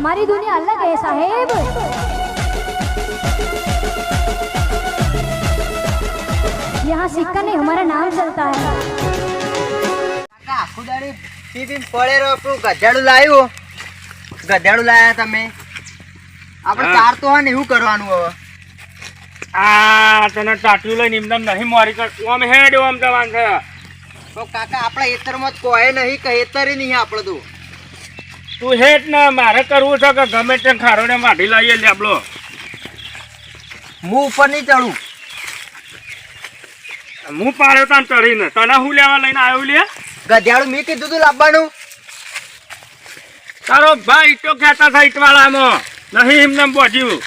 हमारी दुनिया अलग है साहेब यहाँ सिक्का नहीं हमारा नाम चलता है કાકા આખું દાડી પી પી પડે રહો પેલું ગધેડું લાવ્યું ગધેડું લાયા તમે આપણે હા. ચાર તો હોય ને એવું કરવાનું હવે આ તને ટાટ્યું લઈને એમને નહીં મારી કર ઓમ હેડ ઓમ જવાન છે તો કાકા આપણા ખેતરમાં તો કોઈ નહીં કે ખેતરે નહીં આપણે તો તું હેડ ને મારે કરવું છે કે ગમે તે ખારો ને માટી લાવીએ લેબલો. હું ઉપર નહીં ચડું. હું પાડ્યો તાન ચડીને તને હું લેવા લઈને આવ્યો લે? ગધ્યાળું મેં કીધું તું લાવવાનું. તારો ભાઈ તો કહેતા થાય ઇટવાળામાં નહીં એમને બોજ્યું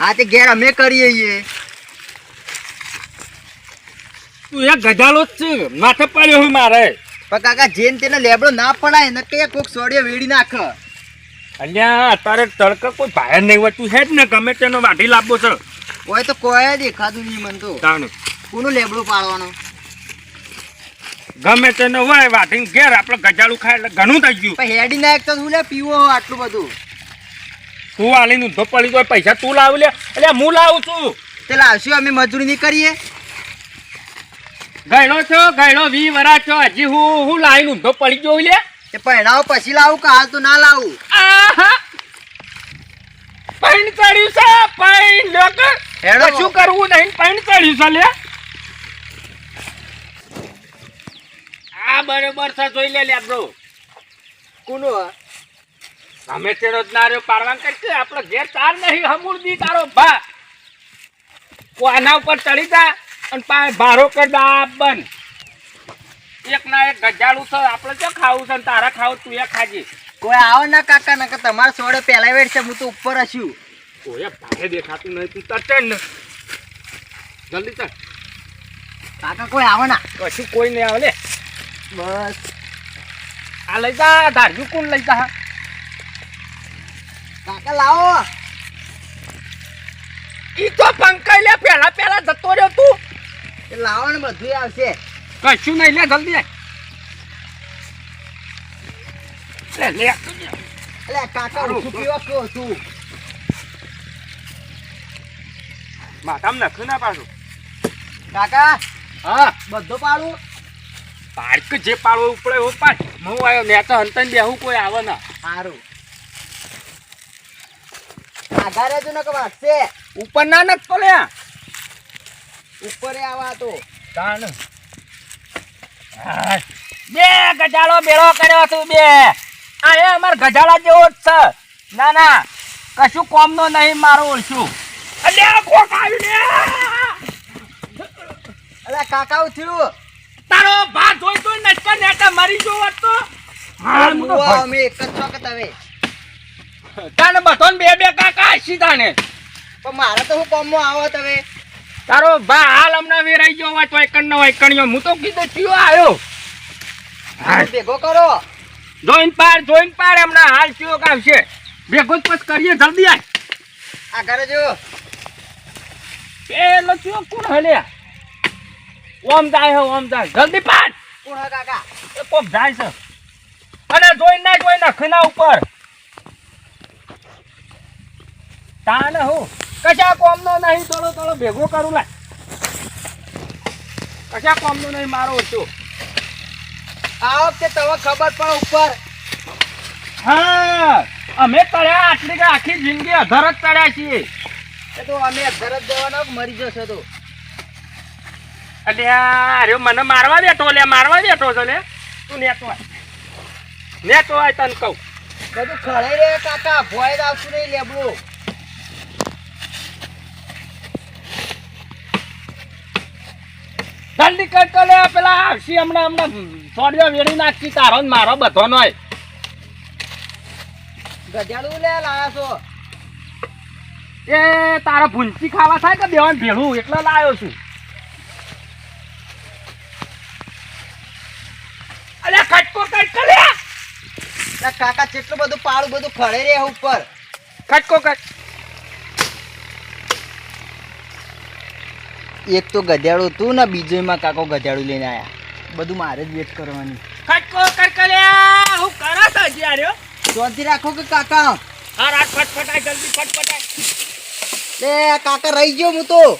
હા તે ઘેર અમે કરીએ છીએ. તું એ ગધાડો જ છે. માથે પડ્યો હું મારે. પણ કાકા જેન તેને લેબડો ના પડાય ને કે કોક સોડિયો વેડી નાખ. અલ્યા અત્યારે તડક કોઈ ભાઈ નહીં હોય તું જ ને ગમે તેનો વાઢી લાવવો છે. કોઈ તો કોઈ દેખાતું નહીં મન તો. કોનું લેબડું પાડવાનું? ગમે તેનો હોય વાઢીને ઘેર આપણે ગજાળું ખાય એટલે ઘણું થઈ ગયું. પણ હેડી નાખ તો શું લે પીવો આટલું બધું? તું આલીને ઊંધો પડી ગયો પૈસા તું લાવ લે. એટલે હું લાવું છું. તે લાવશું અમે મજૂરી નહીં કરીએ. ગયડો છો ગયડો વી વરા છો. હજી હું હું લાઈન ઊંધો પડી ગયો લે. એ પહેરાવો પછી લાવું કે હાલ તો ના લાવું? પૈણ ચડ્યું છે પૈણ લોકર હેડો. શું કરવું નહીં પૈણ ચડ્યું છે લે. આ બરોબર છે જોઈ લે લે બ્રો કુનો. અમે જ નાર્યો પાડવા કરશે આપણો ઘેર ચાર નહીં હમૂળ દી તારો ભા. આના ઉપર ચડી જા? અને પાસે ભારો કર બન એક ના એક ગજાડું છે આપણે ક્યાં ખાવું છે તારા ખાવું તું એ ખાજી. કોઈ આવો ના કાકા ના તમારે સોડે પહેલા વેડ છે હું તો ઉપર હશું કોઈ ભારે દેખાતું નહીં તું તર ને. જલ્દી ચડ કાકા કોઈ આવો ના? કશું કોઈ નહીં આવે લે. બસ. આ લઈ જા ધાર્યું કોણ લઈ જા? કાકા લાવો. ઈ તો પંકાઈ લે પેલા પેલા જતો રહ્યો તું. એ લાવો ને બધું આવશે. કશું નહીં લે જલ્દી લે. લે એટલે કાકા ઓછું પીવા કહું છું? માથામાં નખું ના પાડું. કાકા હા. બધું પાડું. પાડક જે પાડવો ઉપડે એવો પાડ. હું આવ્યો ને તો હંતન બેહું કોઈ આવે ના. સારું આધારે જો ને કે વાગશે. ઉપર ના નથી લે ઉપર આવા તો. તાણ. બે ગજાળો બેળો કર્યો તું બે. આ એ અમાર ગજાળા જેવો જ છે. ના ના. કશું કોમનો નહીં મારું ઓળશું અલે કોક આવ્યું ને? એટલે કાકા ઉઠ્યું તારો ભાત જોઈ તો નચકા નેટા મરી જો હોત તો. હા હું તો અમે એક જ વખત હવે. તાને બધાને બે બે કાકા આશી તાને પણ મારે તો હું કોમમાં આવો તમે તારો ભા હાલ હમણાં વેરાઈ ગયો હોય તો એકણ નો એકણીયો હું તો કીધું થયો આવ્યો. ભેગો કરો. જોઈન પાર જોઈન પાર હમણાં. હાલ ચિયો આવશે. ભેગો જ પછી કરીએ જલ્દી આય. આ ઘરે જો. પેલો થયો કોણ હલે? ઓમ જાય હો ઓમ જાય. જલ્દી પાર કોણ હે કાકા? એ કોક જાય છે. અને જોઈન ના જોઈન નખના ઉપર. તાને હું. કશા કોમનો નહીં? થોડો થોડો ભેગો કરું લાય કશા કોમનો નહીં? મારો ઓછો. આ વખતે તમે ખબર પણ ઉપર. હા, અમે તળ્યા આટલી કે આખી જિંદગી અધર જ તળ્યા છીએ. એ તો અમે અધર જ દેવાનો મરી જશે તો? એટલે અરે મને મારવા બેઠો લે, મારવા બેઠો છો લે. તું નેતો આય. નેતો આય તને કહું. બધું ખળાઈ રે કાકા, ભોય જ આવતું નહીં લેબડું. જલ્દી કરતો લે પેલા આવશી હમણાં હમણાં. સોડિયો વેડી નાખી તારો ને મારો બધો નોય ગધેડું લે લાયા છો. એ તારા ભૂંચી ખાવા થાય કે દેવાન ભેળું? એટલે લાયો છું. અલે કટકો કટકો લે. કાકા જેટલું બધું પાડું બધું ફળે રે ઉપર. કટકો કટ એક તો ગધેડું હતું ને બીજો એમાં કાકો ગધેડું લઈને આયા. બધું મારે જ વેટ કરવાની. કટકો કટકો હું કરો તો જ્યાં રહ્યો શાંતિ રાખો કે કાકા? આ રાત ફટફટાય જલ્દી ફટફટાય. લે કાકા રહી ગયો હું તો.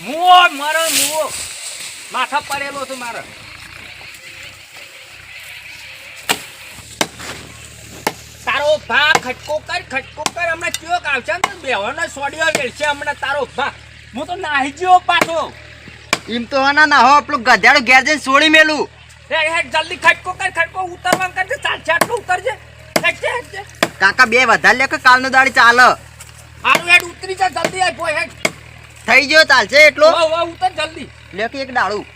મુઓ મારો મુઓ માથા પડેલો છે મારો. તારો ભા ખટકો કર ખટકો કર હમણાં ચોક આવશે? ને બેવાનો સોડિયો વેળશે હમણાં તારો ભા. હું તો નાહી ગયો પાછો એમ તો ના ના હો પેલું ગધેડું ઘેર જઈને છોડી મેલું હે હે જલ્દી ખટકો કર ખટકો ઉતરવા કરજે ચાલશે આટલું ઉતરજે હેડજે હેડજે કાકા બે વધારે લે કે કાલનો દાડી ચાલે હારું હેડ ઉતરી જા જલ્દી આય બોય હેડ થઈ ગયો ચાલશે એટલો વો વો ઉતર જલ્દી લે કે એક ડાળું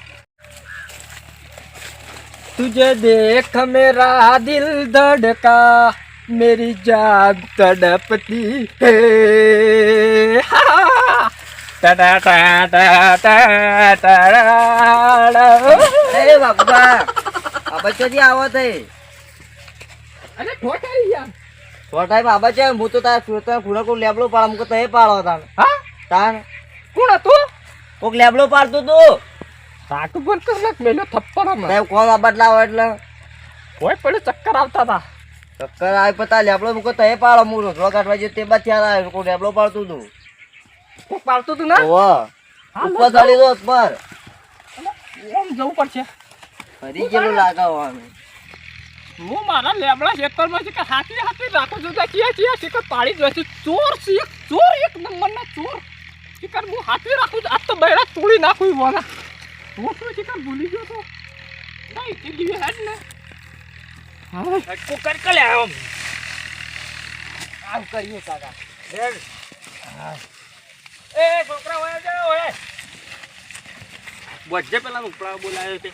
तुझे देख मेरा दिल धड़का मेरी जान तड़पती है ટા એ બાપા બાબા ચોથી આવો થઈ અરે છોટાઈ બાબા છે હું તો તારા સુરત ખૂણા કોઈ લેબલો પાડ અમુક તો પાડો તાન હા? તાન કોણ હતું? કોક લેબલો પાડતું તું. સાટું પણ કલાક મેલો થપ્પડ સાહેબ કોણ બદલાવો એટલે? કોઈ પડે ચક્કર આવતા હતા. ચક્કર આવી પતા લેબલો મૂકો તો પાડો હું રોટલો કાઢવા જે તે બાદ ત્યાં હતા કોઈ લેબલો પાડતું તું. કોક પાલતું તું ના? ઓવા ઉપર ચડી દો ઉપર એમ જવું પડશે. ફરી ગયેલું અમે હું મારા લેબડા ખેતરમાં છે કે હાથી હાથી રાખો જોતા ત્યાં ચિયા ચિયા શિકર પાડી જ છે ચોર છે એક ચોર એક નંબરના ચોર. શિકર હું હાથી રાખું છું. આજ તો બૈરા તોડી નાખું વાના હું શું શિકર ભૂલી ગયો તો નહીં તે દીવે હેડ ને. હા. કુકર કલે આમ. આવ કરીએ કાકા. હેડ. એ છોકરા હોય જાઓ હોય વજ્જે પેલા ઉપડા બોલાયો તે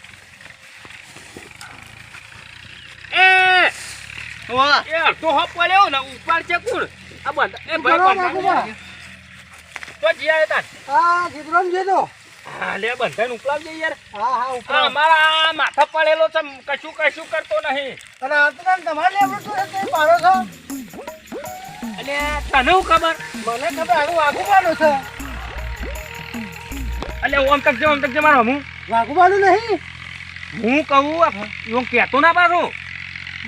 એ ઓહ એ અડધો હપ પડ્યો ને ઉપર છે કુણ? આ બંધ એ ભાઈ બંધ તો જીયા તાર. હા જીતરામ જે લે બંધન ઉપલાવજે યાર. હા હા આ અમારા માથા પડેલો છે કશું કશું કરતો નહીં. અને આ તો તમારે તો તે છો? અને તને હું ખબર? મને ખબર આનું વાઘુબાનું છે. એટલે ઓમ તક જે ઓમ તક જે મારો હું વાઘુબાનું નહીં? હું કહું હું કહેતો ના પાછું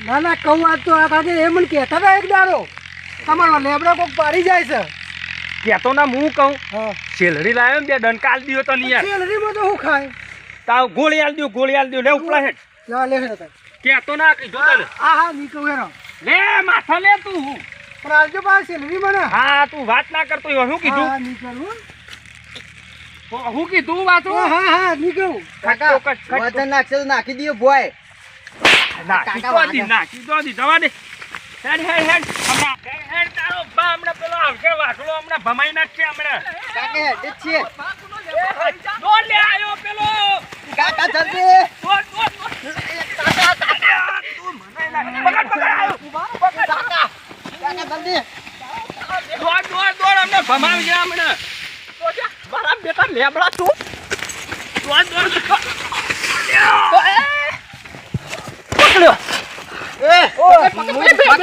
ના ના કહું આજ તો આ કાકે એ મને કહેતા હતા એક દારો તમારો લેબડો કોક પાડી જાય છે. કહેતો ના હું કહું. હા. સેલરી લાવ્યો ને બે દંડકા આલ દીધો તને યાર સેલરીમાં તો હું ખાય? તાવ ગોળી આલ દઉં ગોળી આલ દઉં લે ઉપલા હેઠ. લા લે હેડો કહેતો ના કીધું તને. હા હા ની કહું લે માથા લે તું. પણ આવજો સેલરી મને હા તું વાત ના કરતો હોય શું કીધું હા કરું કીધું વાતું હા હા ની કહું કાકા, વજન નાખશે તો નાખી દઈએ ભોય નાખી કાકા દી, નાખી દો દી, જવા દે. હેડ, હેડ, હેડ. હમણાં, હેડ, હેડ, તારો બા હમણાં પેલો આવશે, વાસળો હમણાં ભમાઈ નાખશે હમણાં. કાકે હેડે જ છીએ દોડ લે, આયો પેલો. કાકા જલ્દી દોડ, દોડ, દોડ. અલ્યા, તું મને પકડ, પકડ, આયો. પકડ. કાકા જલ્દી દોડ, દોડ, દોડ, હમણાં ભમાવી ગયા જા, મારા બેટા લેબડા તું. દોડ, દોડ. પકડ્યો. એ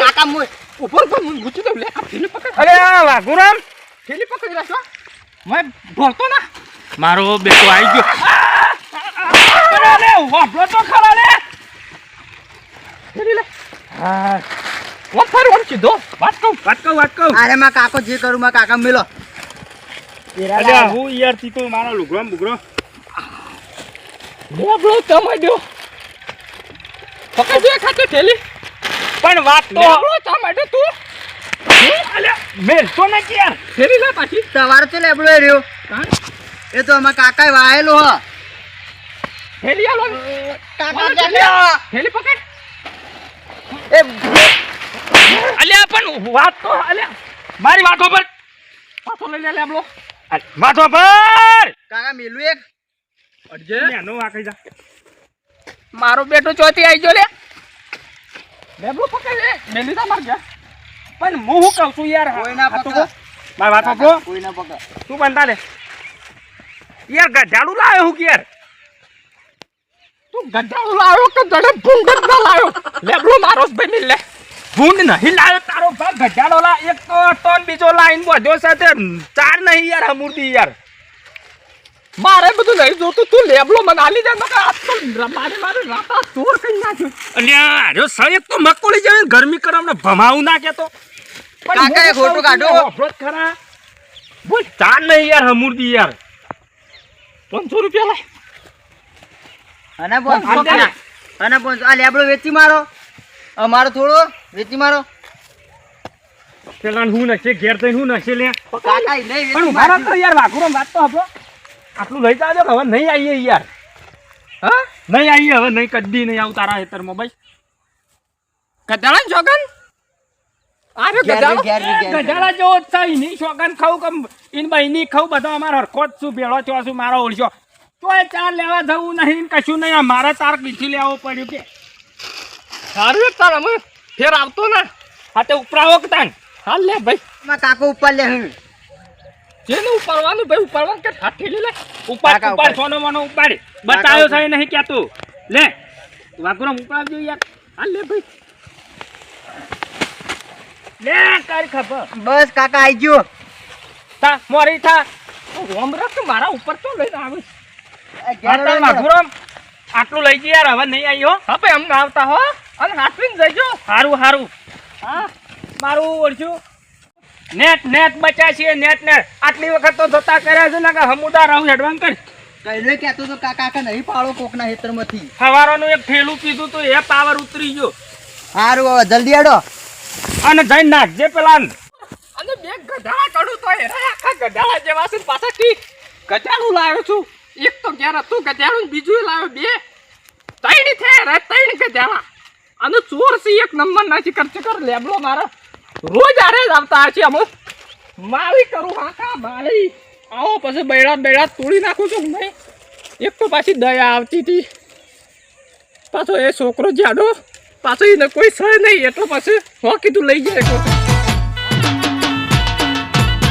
કાકા મુય ઉપર પર હું ગુચી દઉં લે આ પકડ. અરે વાઘુરામ થેલી પકડી રાખો મેં બોલતો ના. મારો બેટો આવી ગયો. અરે લે તો ખરા લે. હા. વમ ફર વમ સીધો વાટકો વાત કહું અરે માં કાકો જે કરું માં કાકા મિલો. અલ્યા હું યાર તી તો મારો લુગરો ને બુગડો. લે બ્રો તમે દો. પકડ દે ખાતે થેલી પણ વાત તો બ્રો તમે દો તું. અલ્યા મેલ તો ને કે યાર. થેલી લે પાછી. સવારે તો લેબડો એ રહ્યો. એ તો અમાર કાકા વાયેલો હ. થેલી આલો. કાકા થેલી પકડ. એ અલ્યા પણ વાત તો અલ્યા મારી વાતો પર પાછો લઈ લે આપલો વાતો પર કાકા મેલું એક. અડજે. નેનો વાકઈ જા. મારો બેટો ચોથી આવી જો લે. બેબલો પકડ લે. મેલી તા માર ગયા પણ હું હું કહું છું યાર? કોઈ ના પકડ. મારી વાત સાંભળો કોઈ ના પકડ. તું બનતા લે યાર ગધાડું લાવ્યો હું કે યાર? તું ગધાડું લાવ્યો કે જડે ભૂંડ જ ના લાવ્યો લેબલો મારો ભાઈ મિલ લે. ભૂંડ નહીં લાવ્યો તારો ભાગ. ગધાડો લા એક તો ટોન બીજો લાઈન બધો સાથે ચાર નહીં યાર હમુરદી યાર. મારે બધું નહીં જોતું. તું લેબલો મને આલી જાય નકર આ તો મારે મારે રાતા ચોર કરી નાખ્યો. અલ્યા અરે એક તો મકોળી જાય ગરમી કરે હમણાં ભમાવું ના કેતો કાકા, એ ખોટું કાઢો. વાપરો ખરા. બોલ ચાર નહીં યાર હમુરદી યાર. પાંચસો રૂપિયા લાય. અને બોલ. અને બોલ આ લેબડો વેચી મારો. અમારો થોડો વેચી મારો. પેલા હું નશે ઘેર થઈને હું નશે લે કાકા નહીં પણ વેચી તો યાર વાઘુરો વાત તો આપો આટલું લઈ જાજો કે હવે નહીં આવીએ યાર. હા? નહીં આવીએ હવે નહીં કદી નહીં આવું તારા ખેતરમાં ભાઈ. ગધાડા ને શોગન? આરે ગધાડો? કમ ઇન બહેની ખાવું બધો અમારો હરખો જ છું ભેળો છો છું મારો ઓળશો તોય ચાર લેવા જવું નહીં કશું નહીં આ મારે તાર પીછી લેવો પડ્યું કે. સારું તાર અમે ફેર આવતો ને હા તે ઉપરાવો કે તાન હાલ લે ભાઈ. માં કાકો ઉપર લે હું. જેને ઉપરવાનું ભાઈ ઉપરવાનું કે ઠાઠી લે ઉપર ઉપાડ. સોનો મોનો ઉપાડી. બતાવ્યો. છે નહીં કેતું લે વાકુરમ ઉપાડજો યાર. હાલ લે ભાઈ. લે તારી ખબર બસ કાકા આઈ ગયો. તા મોરી થા. રોમ રખ મારા ઉપર તો લઈને આવે આટલા લઈ જઈએ યાર હવે નહીં આવ્યો હવે અમને આવતા હો. અને હાથવીને જજો સારું સારું હા મારું ઓળખ્યું. નેટ નેટ બચાશે નેટ નેટ. આટલી વખત તો જોતા કર્યા છે ને કે હમુદા રહું એડવાન્સ કરી. કઈને કહેતો તો કાકા કે નહીં પાડો કોકના હેતરમાંથી. સવારનું એક ઠેલું પીધું તો એ પાવર ઉતરી ગયો. સારું હવે જલ્દી આડો અને જઈને નાખજે પેલા અને બે ગધાડા ચડું તો એ આખા ગધાડા જેવા છે પાછા કી? ગધાડું લાવ્યો છું. એક તો ઘેર હતું ગધાડું બીજું લાવ્યો. બે. ત્રણ થયા રે ત્રણ અને ચોર છે, એક નંબર નથી કરશે કર લેબડો મારો. રોજ આરે જ આવતા છે અમુક મારી કરું હાકા, મારી. આવો, પછી બૈડા બૈડા તોડી નાખું છું નહીં એક તો પાછી દયા આવતી હતી. પાછો એ છોકરો જાડો. પાછો એને કોઈ સહ નહીં, એટલો પાછું હો કીધું લઈ જાય